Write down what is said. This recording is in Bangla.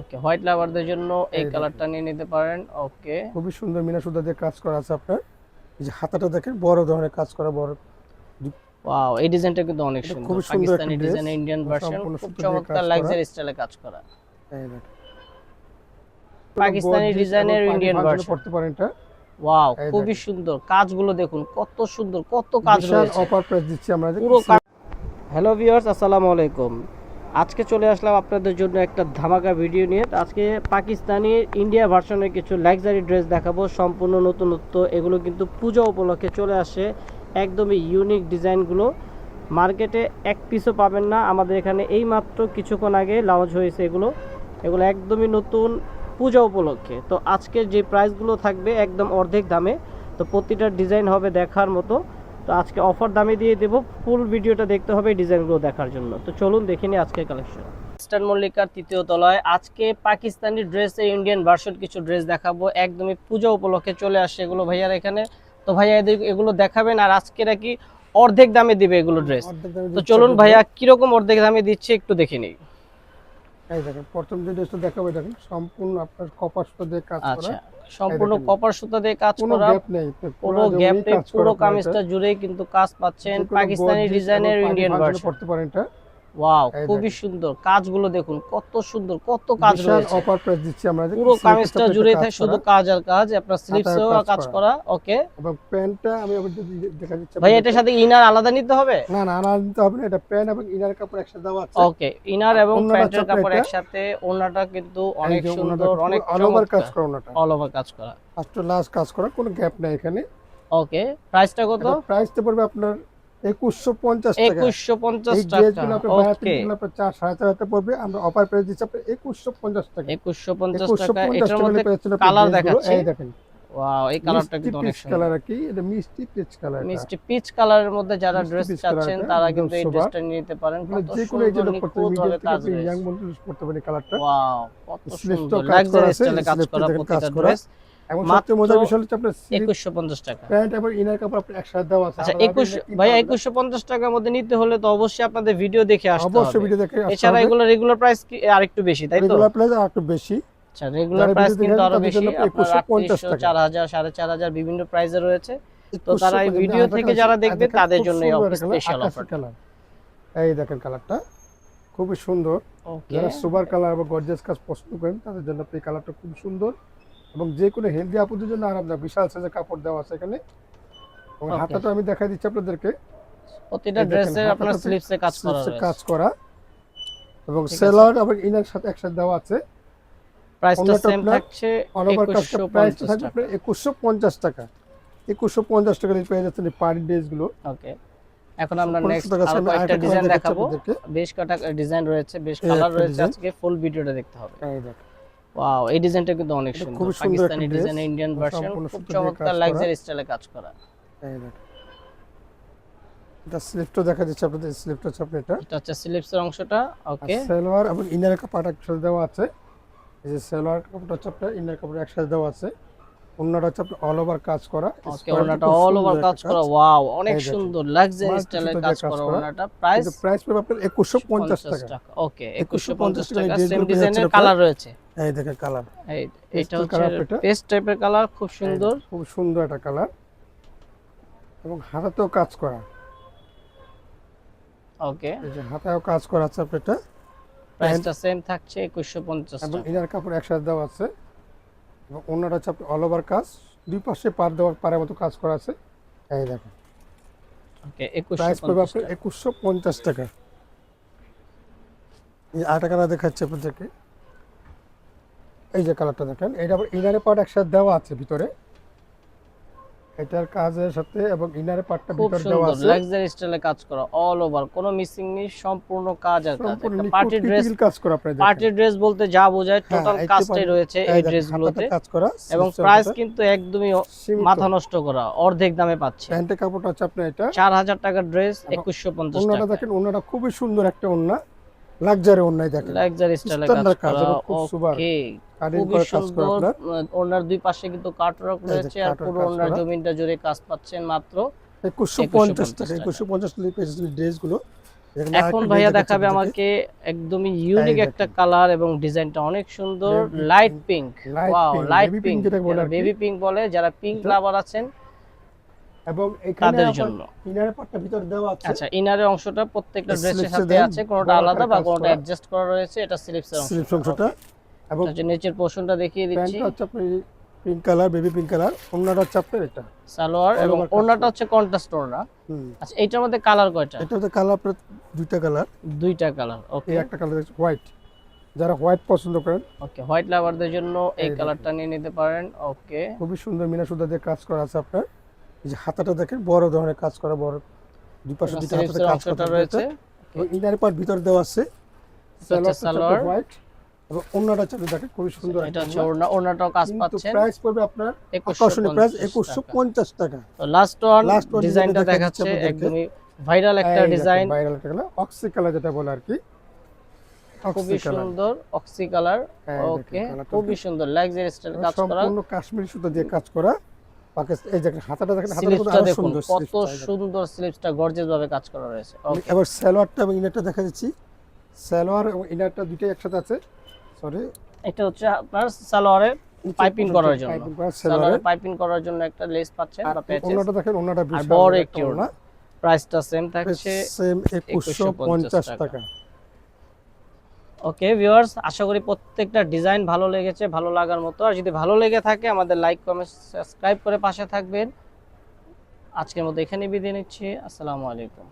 ওকে হোয়াইট লাভারদের জন্য এই কালারটা নিয়ে নিতে পারেন। ওকে খুবই সুন্দর মিনা সুতা দিয়ে কাজ করা আছে আপনার। এই যে হাতাটা দেখেন বড় ধরনের কাজ করা বড়। ওয়াও এই ডিজাইনটা কিন্তু অনেক সুন্দর। পাকিস্তানি ডিজাইন ইন্ডিয়ান ভার্সন সম্পূর্ণ খুব সুতো দিয়ে কাজ চমৎকার লাক্সারি স্টাইলে কাজ করা। পাকিস্তানি ডিজাইনের ইন্ডিয়ান ভার্সন পড়তে পারেন এটা। ওয়াও খুবই সুন্দর। কাজগুলো দেখুন কত সুন্দর কত কাজ রয়েছে। অফার প্রাইস দিচ্ছি আমরা। পুরো হ্যালো ভিউয়ার্স আসসালামু আলাইকুম। আজকে চলে আসলাম আপনাদের জন্য একটা ধামাকা ভিডিও নিয়ে। আজকে পাকিস্তানি ইন্ডিয়া ভার্সনের কিছু লাক্সারি ড্রেস দেখাবো, সম্পূর্ণ নতুনত্ব, এগুলো কিন্তু পূজা উপলক্ষে চলে আসে। একদমই ইউনিক ডিজাইনগুলো মার্কেটে এক পিসও পাবেন না, আমাদের এখানে এই মাত্র কিছুক্ষণ আগে লঞ্চ হয়েছে এগুলো। এগুলো একদমই নতুন পূজা উপলক্ষে। তো আজকের যে প্রাইসগুলো থাকবে একদম অর্ধেক দামে, তো প্রতিটা ডিজাইন হবে দেখার মতো। তো আজকে অফার দামে দিয়ে দেব। ফুল ভিডিওটা দেখতে হবে ডিজাইনগুলো দেখার জন্য। তো চলুন দেখে নিই আজকের কালেকশন ইস্টার্ন মল্লিকার তৃতীয় তলায় আজকে পাকিস্তানি ড্রেসের ইন্ডিয়ান ভার্সন কিছু ড্রেস দেখাবো। একদমই পূজা উপলক্ষে চলে আসে এগুলো ভাইয়ার এখানে। তো ভাইয়া এগুলো দেখাবেন আর আজকে নাকি অর্ধেক দামে দিবে এগুলো ড্রেস তো চলুন ভাইয়া কীরকম অর্ধেক দামে দিচ্ছে একটু দেখে নিই। এই দেখেন প্রথম যে ড্রেসটা দেখাবো দেখেন সম্পূর্ণ আপনার কপার সুতা দিয়ে কাজ করা। আচ্ছা সম্পূর্ণ দেখেন। কপার সুতা দিয়ে কাজ কোনো করা। গ্যাপ নেই কোনো গ্যাপ নেই পুরো কামিজটা জুড়েই কিন্তু কাজ পাচ্ছেন পাকিস্তানি ডিজাইনের ইন্ডিয়ান ভার্সন পড়তে পারেন এটা। ওয়াও খুবই সুন্দর। কাজগুলো দেখুন কত সুন্দর কত কাজ রয়েছে। অফার প্রাইস দিচ্ছি আমরা পুরো কামিজটা জুড়ে থাকে শুধু কাজ আর কাজ আপনার স্লিপসেও কাজ করা। ওকে এবং প্যান্টটা আমি আবার দেখা দিচ্ছি ভাই এটার সাথে ইনার আলাদা নিতে হবে? না না আনা নিতে হবে না এটা প্যান্ট এবং ইনার কাপড় একসাথে দেওয়া আছে। ওকে ইনার এবং প্যান্টের কাপড় একসাথে ওড়নাটা কিন্তু অনেক ওনাটা সুন্দর অনেক অল ওভার কাজ করা ওনাটা। অল ওভার কাজ করা। ফার্স্ট টু লাস্ট কাজ করা কোনো গ্যাপ নাই এখানে। ওকে প্রাইসটা কত? প্রাইসটা পড়বে আপনার একুশশো পঞ্চাশ একুশশো পঞ্চাশ টাকা। ড্রেসগুলো আপনার বাইরে থেকে ওকে কিনলে আপনার চার সাড়ে চার হাজার পড়বে। আমরা অফার প্রাইস দিচ্ছি আপনার একুশশো পঞ্চাশ টাকা। একুশশো পঞ্চাশ টাকা। এটার মধ্যে পেয়েছিল দেখাচ্ছি। এই দেখেন। ওয়াও এই কালারটা কিন্তু অনেক পিচ সুন্দর। কালার আর কি। এটা মিষ্টি পিচ কালার মিষ্টি পিচ কালারের মধ্যে যারা ড্রেস চাচ্ছেন তারা কিন্তু এই ড্রেসটা নিতে পারেন। যে কোনো এই যে করতে নিখুঁত কাজ থেকে ইয়াং বন্ধু করতে পারে কালারটা ওয়াও কত সুন্দর। স্টাইলে কাজ করা। ড্রেস এবং সবচেয়ে মজার বিষয় হচ্ছে আপনার একুশশো পঞ্চাশ টাকা। প্যান্ট এবং ইনার কাপড় আপনার একসাথে দেওয়া আছে। আচ্ছা আলাদা একুশ আলাদা কিনতে ভাই হবে না। একুশশো পঞ্চাশ টাকার মধ্যে নিতে হলে তো অবশ্যই আপনাদের ভিডিও দেখে আসতে অবশ্যই ভিডিও দেখে আসতে এছাড়া এগুলো রেগুলার প্রাইস কি আরেকটু বেশি তাই তো? রেগুলার প্রাইস আর বেশি। আচ্ছা রেগুলার প্রাইস কিন্তু আরও বেশি। আপনার 2150 আটত্রিশশো টাকা। চার হাজার সাড়ে চার হাজার বিভিন্ন প্রাইসে রয়েছে। তো তারা এই ভিডিও থেকে যারা দেখবে তাদের জন্য এই স্পেশাল অফার এই দেখেন কালারটা খুবই সুন্দর। যারা সুপার কালার বা গর্জিয়াস কাজ পছন্দ করেন তাদের জন্য এই কালারটা খুব সুন্দর। এবং যে কোনো হেলদি আপুদের জন্য আরামদায়ক বিশাল সাইজের কাপড় দেওয়া আছে এখানে। এবং. হাতাটা আমি দেখাই দিচ্ছি আপনাদেরকে। প্রতিটা আপনার স্লিপসে কাজ করা কাজ করা। এবং। সেলার এবং ইনার সাথে একসাথে দেওয়া আছে। প্রাইসটা সেম থাকছে অল ওভার প্রাইসটা থাকবে টাকা। আপনার একুশশো পঞ্চাশ টাকা। একুশশো পঞ্চাশ টাকা দিয়ে পেয়ে যাচ্ছেন এই পার্টি ড্রেসগুলো ওকে এখন আমরা নেক্সট আরও ডিজাইন দেখাবো। বেশ কটা ডিজাইন রয়েছে বেশ কালার রয়েছে আজকে ফুল ভিডিওটা দেখতে হবে। এই দেখেন। ওয়াও এই ডিজাইনটা কিন্তু অনেক সুন্দর। পাকিস্তানি ডিজাইন ইন্ডিয়ান ভার্সন খুব চমৎকার করা। লাক্সারি স্টাইলে কাজ করা। এটা স্লিপটা দেখা যাচ্ছে আপনাদের স্লিপটা হচ্ছে আপনার এটা। এটা হচ্ছে স্লিপসের অংশটা ওকে সালোয়ার এবং ইনার কাপড় একসাথে দেওয়া আছে। এই যে সালোয়ার কাপড়টা হচ্ছে আপনার ইনার কাপড় একসাথে দেওয়া আছে। অন্যটা হচ্ছে আপনার অল ওভার কাজ করা। ওকে অল ওভার কাজ করা। ওয়াও অনেক সুন্দর লাক্সারি স্টাইলে কাজ করা করা। প্রাইস প্রাইস পড়বে আপনার একুশশো পঞ্চাশ টাকা। ওকে 2150 টাকায় টাকা। সেম ডিজাইনের কালার রয়েছে। এই দেখেন কালার এই Pastel এটা হচ্ছে পেস্ট টাইপের কালার খুব সুন্দর। খুব সুন্দর একটা কালার এবং হাতাতেও কাজ করা। ওকে এই যে হাতায়ও কাজ করা আছে এটা প্রাইসটা সেম থাকছে 2150 এবং ইনার কাপড় একসাথে দেওয়া আছে। এবং অন্যটা হচ্ছে অল ওভার কাজ। দুই পাশে পার দেওয়ার পারের মতো কাজ করা আছে। এই দেখেন। ওকে প্রাইস পড়বে 2150 একুশশো পঞ্চাশ টাকা। এই আটা কালার দেখাচ্ছে আপনাদেরকে। এই যে কালারটা দেখেন এটা আবার ইনারে পার্ট একসাথে দেওয়া আছে ভিতরে। এটার কাজের সাথে এবং ইনারে পার্টটা ভিতরে দেওয়া আছে। লাক্সারি স্টাইলে কাজ করা অল ওভার কোনো মিসিং নেই সম্পূর্ণ কাজ আর কাজ। পার্টি ড্রেস কাজ করা আপনার পার্টি ড্রেস বলতে যা বোঝায় হ্যাঁ, টোটাল এই কাজটাই রয়েছে এই ড্রেসগুলোতে কাজ করা এবং প্রাইস কিন্তু একদমই মাথা নষ্ট করা অর্ধেক দামে পাচ্ছে। প্যান্টের কাপড়টা হচ্ছে আপনার এটা। চার হাজার টাকার ড্রেস এবং একুশশো পঞ্চাশ ওনাটা টাকা। দেখেন ওনাটা খুবই সুন্দর একটা ওন্না। লাক্সারি ওন্নাই দেখেন। লাক্সারি স্টাইলে কাজ করা খুব সুপার। খুবই সুন্দর ওনার দুই পাশে কিন্তু কাটওয়ার্ক রয়েছে আর পুরো ওনার করা। জুড়ে কাজ পাচ্ছেন মাত্র একুশশো 2150 পঞ্চাশ টাকা টাকা। একুশশো পঞ্চাশ টাকা পেয়েছে এখন ভাইয়া দেখাবে আমাকে একদমই ইউনিক একটা কালার এবং ডিজাইনটা অনেক সুন্দর। Light pink wow light pink. Baby pink বলে যারা পিঙ্ক লাভার আছেন এবং এখানে জন্য। ইনারের পাটটা ভিতরে দেওয়া আছে। আচ্ছা ইনারের অংশটা প্রত্যেকটা ড্রেসের সাথে আছে কোনোটা আলাদা বা কোনোটা। অ্যাডজাস্ট করা রয়েছে এটা স্লিপসের অংশ স্লিপস অংশটা। এবং হচ্ছে নিচের পোর্শনটা দেখিয়ে দিচ্ছি। প্যান্টটা হচ্ছে pink colour baby pink colour অন্যটা হচ্ছে আপনার এটা। সালোয়ার এবং ওড়নাটা হচ্ছে কন্ট্রাস্ট ওড়না হুম। আচ্ছা এইটার মধ্যে কালার কয়টা? এটা হচ্ছে কালার আপনার দুইটা কালার দুইটা কালার ওকে এই একটা কালার হোয়াইট যারা হোয়াইট পছন্দ করেন। ওকে হোয়াইট লাভারদের জন্য এই কালারটা নিয়ে নিতে পারেন ওকে খুবই সুন্দর মিনা সুন্দর দিয়ে কাজ করা আছে আপনার। এই যে হাতাটা দেখেন বড় ধরনের কাজ করা বড় দুই পাশে দুইটা হাতাতে কাজ করা রয়েছে। রয়েছে ইনারি পার্ট ভিতর দেওয়া আছে। সালোয়ার। হোয়াইট এবং অন্যটা চাপে দেখেন খুবই সুন্দর এটা হচ্ছে ওড়না। ওড়নাটাও কাজ পাচ্ছেন প্রাইস পড়বে আপনার 2150 আকর্ষণীয় প্রাইস একুশশো পঞ্চাশ টাকা। তো লাস্ট ওয়ান Last one ডিজাইনটা দেখাচ্ছে। একদমই ভাইরাল একটা ডিজাইন ভাইরাল একটা কালার অক্সি কালার যেটা বলে আর কি। খুবই সুন্দর অক্সি কালার ওকে খুবই সুন্দর লাক্সারি স্টাইল কাজ করা। সম্পূর্ণ কাশ্মীরি সুতো দিয়ে কাজ করা। পাকিস্তান এই হাতাটা দেখেন হাতাটা সুন্দর কত। সুন্দর স্লিপসটা গর্জিয়াস ভাবে কাজ করা রয়েছে। এবার সালোয়ারটা এবং ইনারটা দেখা যাচ্ছি সালোয়ার এবং ইনারটা দুইটাই একসাথে আছে। সরি এটা হচ্ছে আপনার সালোয়ারে পাইপিং করার জন্য। সালোয়ারে। পাইপিং করার জন্য একটা লেস পাচ্ছেন বা প্যাচেস ওনাটা দেখেন ওনাটা বিশাল বড় একটি ওড়না। প্রাইসটা সেম থাকছে সেম একুশশো পঞ্চাশ 2150 টাকা। ওকে ভিউয়ার্স আশা করি প্রত্যেকটা ডিজাইন ভালো লেগেছে, ভালো লাগার মতো। আর যদি ভালো লেগে থাকে, আমাদের লাইক কমেন্ট সাবস্ক্রাইব করে পাশে থাকবেন। আজকের মতো এখানে বিদায় নিচ্ছি। আসসালামু আলাইকুম।